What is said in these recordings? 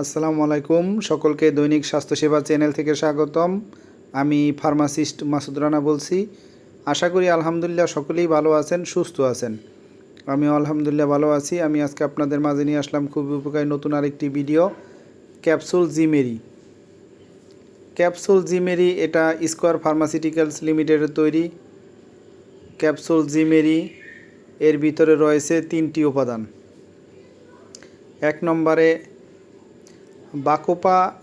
আসসালামু আলাইকুম। সকলকে দৈনিক স্বাস্থ্যসেবা চ্যানেল থেকে স্বাগতম। আমি ফার্মাসিস্ট মাসুদ রানা বলছি। আশা করি আলহামদুলিল্লাহ সকলেই ভালো আছেন, সুস্থ আছেন। আমিও আলহামদুলিল্লাহ ভালো আছি। আমি আজকে আপনাদের মাঝে নিয়ে আসলাম খুবই উপকারী নতুন আরেকটি ভিডিও, ক্যাপসুল জিমেরি। ক্যাপসুল জিমেরি এটা স্কোয়ার ফার্মাসিউটিক্যালস লিমিটেডের তৈরি। ক্যাপসুল জিমেরি এর ভিতরে রয়েছে তিনটি উপাদান। এক নম্বরে বাকোপা,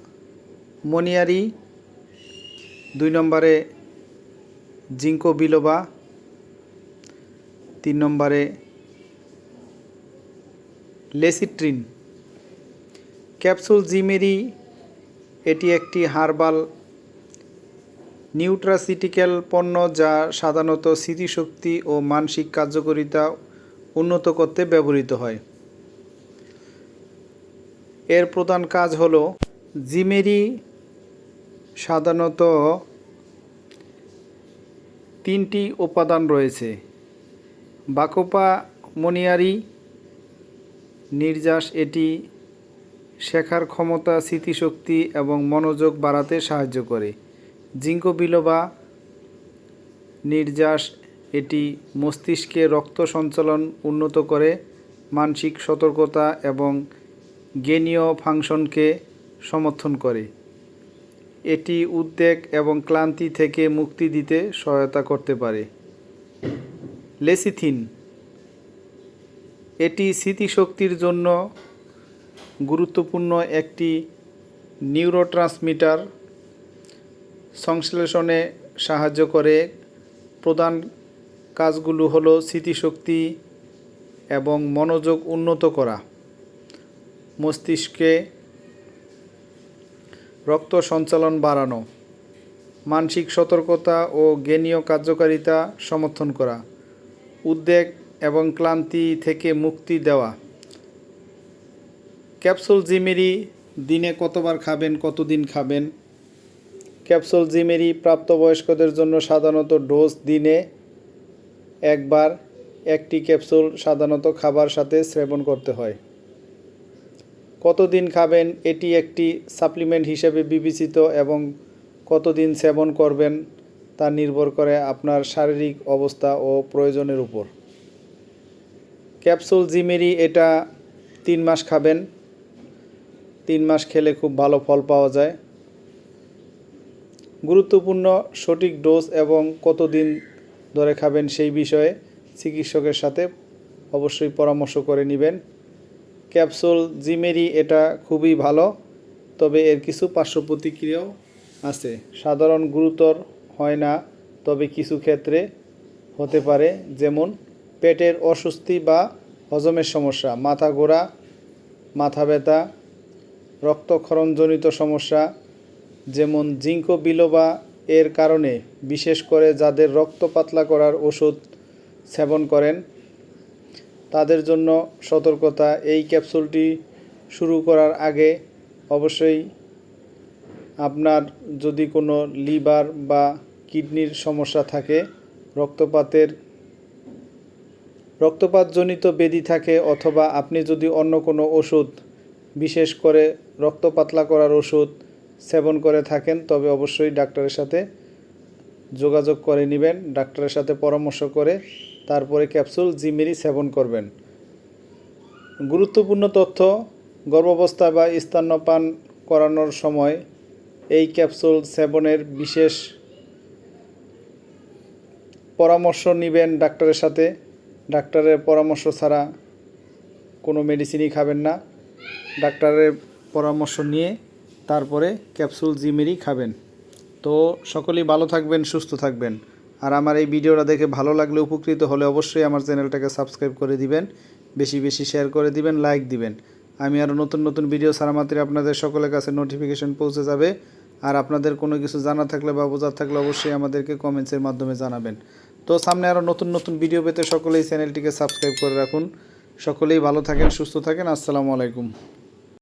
মনিয়ারি, দুই নম্বরে জিঙ্কো বিলোবা, তিন নম্বরে লেসিট্রিন। ক্যাপসুল জিমেরি, এটি একটি হার্বাল নিউট্রাসিটিক্যাল পণ্য যা সাধারণত স্মৃতিশক্তি ও মানসিক কার্যকারিতা উন্নত করতে ব্যবহৃত হয়। এর প্রধান কাজ হলো জিমেরি সাধারণত তিনটি উপাদান রয়েছে। বাকোপা মনিয়ারি, নির্যাস এটি শেখার ক্ষমতা, স্মৃতিশক্তি এবং মনোযোগ বাড়াতে সাহায্য করে। জিঙ্কো বিলোবা, নির্যাস এটি মস্তিষ্কে রক্ত সঞ্চালন উন্নত করে, মানসিক সতর্কতা এবং জ্ঞানীয় ফাংশনকে সমর্থন করে। এটি উদ্বেগ এবং ক্লান্তি থেকে মুক্তি দিতে সহায়তা করতে পারে। লেসিথিন। এটি স্মৃতিশক্তির জন্য গুরুত্বপূর্ণ একটি নিউরোট্রান্সমিটার সংশ্লেষণে সাহায্য করে। প্রধান কাজগুলো হলো স্মৃতিশক্তি এবং মনোযোগ উন্নত করা। মস্তিষ্কে রক্ত সঞ্চালন বাড়ানো, মানসিক সতর্কতা ও জ্ঞানীয় কার্যকারিতা সমর্থন করা, উদ্বেগ এবং ক্লান্তি থেকে মুক্তি দেওয়া। ক্যাপসুল জিমেরি দিনে কতবার খাবেন, কতদিন খাবেন? ক্যাপসুল জিমেরি প্রাপ্তবয়স্কদের জন্য সাধারণত ডোজ দিনে একবার একটি ক্যাপসুল সাধারণত খাবার সাথে সেবন করতে হয়। কতদিন খাবেন, এটি একটি সাপ্লিমেন্ট হিসেবে বিবেচিত এবং কতদিন সেবন করবেন তা নির্ভর করে আপনার শারীরিক অবস্থা ও প্রয়োজনের উপর। ক্যাপসুল জিমেরি এটা তিন মাস খাবেন। তিন মাস খেলে খুব ভালো ফল পাওয়া যায়। গুরুত্বপূর্ণ সঠিক ডোজ এবং কতদিন ধরে খাবেন সেই বিষয়ে চিকিৎসকের সাথে অবশ্যই পরামর্শ করে নেবেন। ক্যাপসুল, জিমেরি, এটা খুবই ভালো। তবে এর কিছু পার্শ্ব প্রতিক্রিয়াও আছে। সাধারণ গুরুতর হয় না, তবে কিছু ক্ষেত্রে হতে পারে, যেমন পেটের অস্বস্তি বা হজমের সমস্যা, মাথা ঘোরা, মাথা ব্যথা, রক্তক্ষরণজনিত সমস্যা, যেমন জিঙ্কো বিলোবা এর কারণে, বিশেষ করে যাদের রক্ত পাতলা করার ওষুধ সেবন করেন তাদের জন্য সতর্কতা। এই ক্যাপসুলটি শুরু করার আগে অবশ্যই আপনার যদি কোনো লিভার বা কিডনির সমস্যা থাকে, রক্তপাতের, রক্তপাতজনিত বেদি থাকে অথবা আপনি যদি অন্য কোনো ওষুধ, বিশেষ করে রক্ত পাতলা করার ওষুধ সেবন করে থাকেন, তবে অবশ্যই ডাক্তারের সাথে যোগাযোগ করে নেবেন, ডাক্তারের সাথে পরামর্শ করে তারপরে ক্যাপসুল জিমেরি সেবন করবেন। গুরুত্বপূর্ণ তথ্য গর্ভাবস্থা বা স্তন্যপান করানোর সময় এই ক্যাপসুল সেবনের বিশেষ পরামর্শ নেবেন ডাক্তারের সাথে। ডাক্তারের পরামর্শ ছাড়া কোনো মেডিসিনই খাবেন না। ডাক্তারের পরামর্শ নিয়ে তারপরে ক্যাপসুল জিমেরি খাবেন। তো সকলেই ভালো থাকবেন, সুস্থ থাকবেন। আর আমার এই ভিডিওটা দেখে ভালো লাগলে উপকৃত হলে অবশ্যই আমার চ্যানেলটাকে সাবস্ক্রাইব করে দিবেন, বেশি বেশি শেয়ার করে দিবেন, লাইক দিবেন। আমি আরও নতুন নতুন ভিডিও ছাড়া মাত্র আপনাদের সকলের কাছে নোটিফিকেশন পৌঁছে যাবে। আর আপনাদের কোনো কিছু জানা থাকলে বা বোঝার থাকলে অবশ্যই আমাদেরকে কমেন্টসের মাধ্যমে জানাবেন। তো সামনে আরও নতুন নতুন ভিডিও পেতে সকলেই চ্যানেলটিকে সাবস্ক্রাইব করে রাখুন। সকলেই ভালো থাকেন, সুস্থ থাকেন। আসসালামু আলাইকুম।